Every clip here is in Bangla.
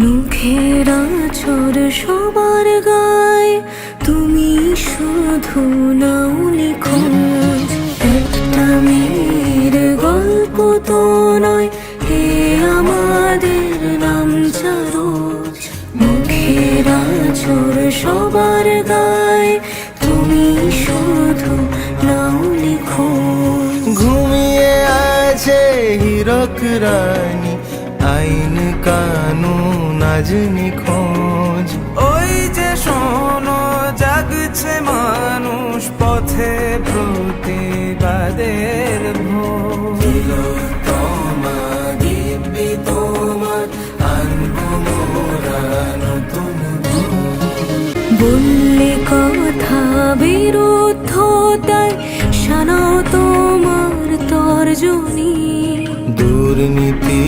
মুখের আছর সবার গায় তুমি শুধু নাও লিখো একটা মেয়ের গল্প তো নয়, হে আমাদের নাম চারোজ। মুখের আছর সবার গায় তুমি শুধু নাও লিখো ঘুমিয়ে আছে হীরক রানী, আইন কানুন আজ নিখোঁজ ওই যে শোনো জাগছে মানুষ পথে প্রতিবাদের ভোর তোমার দিব্যি তোমার বললে কথা বিরুদ্ধতায় শানাও তোমার তর্জনী। দুর্নীতি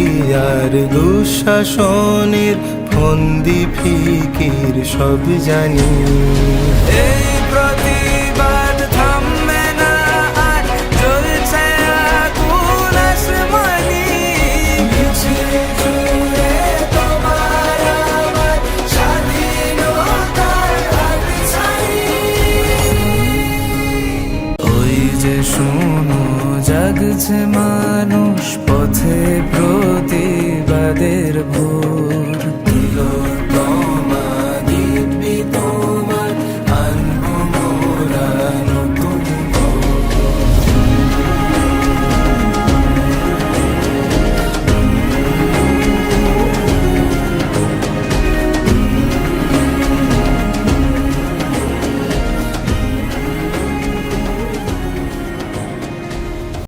আর দুঃশাসনের ফন্দি ফিকির সব জানি। এই প্রতিবাদ থামবে না আর চলছে আগুন আসমানি। ওই যে শোনো জাগছে মানুষ পথে প্রতিবাদের ভোর